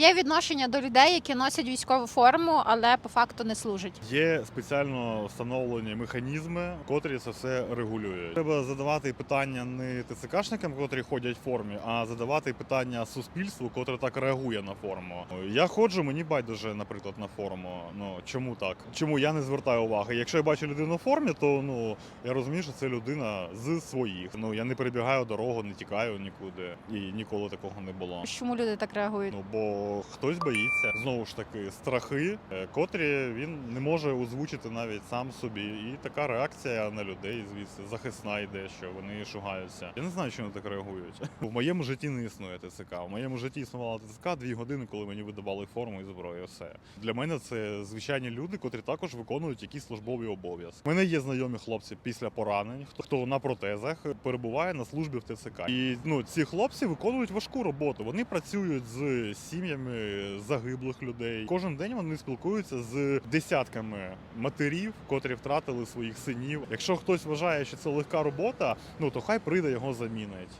Є відношення до людей, які носять військову форму, але по факту не служать. Є спеціально встановлені механізми, котрі це все регулюють. Треба задавати питання не ТЦКшникам, котрі ходять в формі, а задавати питання суспільству, котре так реагує на форму. Я ходжу, мені байдуже, наприклад, на форму. Ну чому так? Чому я не звертаю уваги? Якщо я бачу людину в формі, то ну я розумію, що це людина з своїх. Ну я не перебігаю дорогу, не тікаю нікуди, і ніколи такого не було. Чому люди так реагують? Ну бо хтось боїться знову ж таки страхи, е, котрі він не може озвучити навіть сам собі. І така реакція на людей звідси захисна йде, що вони шугаються. Я не знаю, чому так реагують. В моєму житті не існує ТЦК. В моєму житті існувала ТЦК дві години, коли мені видавали форму і зброю. Все для мене це звичайні люди, котрі також виконують якісь службові обов'язки. У мене є знайомі хлопці після поранень, хто хто на протезах перебуває на службі в ТЦК. І ну ці хлопці виконують важку роботу. Вони працюють з сім'ями загиблих людей. Кожен день вони спілкуються з десятками матерів, котрі втратили своїх синів. Якщо хтось вважає, що це легка робота, ну то хай прийде його замінить.